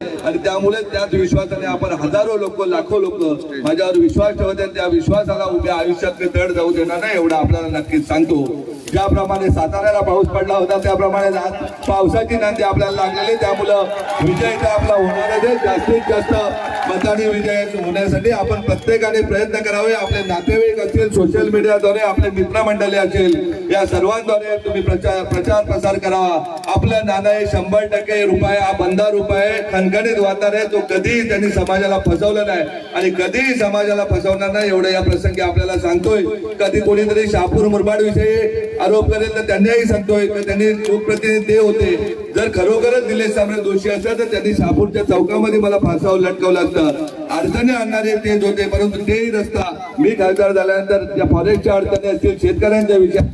आणि त्यामुळे त्याच विश्वासाने आपण हजारो लोक लाखो लोक माझ्यावर विश्वास ठेवत त्या विश्वासाला उभ्या आयुष्यातले तड जाऊ देणार नाही एवढं आपल्याला नक्कीच सांगतो. ज्याप्रमाणे साताऱ्याला पाऊस पडला होता त्याप्रमाणे पावसाची नांदी आपल्याला लागलेली. त्यामुळं विजय तर आपला होणारच आहे. जास्तीत जास्त मताने विजय होण्यासाठी आपण प्रत्येकाने प्रयत्न करावे. आपले नातेवाईक असतील सोशल मीडियाद्वारे आपले मित्रमंडळी असेल या सर्वांद्वारे तुम्ही प्रचार प्रचार प्रसार करावा आपलं नाना हे शंभर टक्के रुपये हा बंधा रुपये खणखणीत वाहणार आहे. तो कधीही त्यांनी समाजाला फसवलं नाही. आणि कधीही समाजाला फसवणार नाही एवढं या प्रसंगी आपल्याला सांगतोय. कधी कोणीतरी शापूर मुरबाड विषयी आरोप करेल तर त्यांनाही सांगतोय. की त्यांनी लोकप्रतिनिधी होते. जर खरोखरच निलेश सामने दोषी असेल तर त्यांनी शापूरच्या चौकामध्ये मला फासावर लटकवलं असतं. अडचणी आणणारे तेच होते परंतु तेही रस्ता मी खासदार झाल्यानंतर त्या फॉरेस्टच्या अडचणी असतील शेतकऱ्यांच्या विषय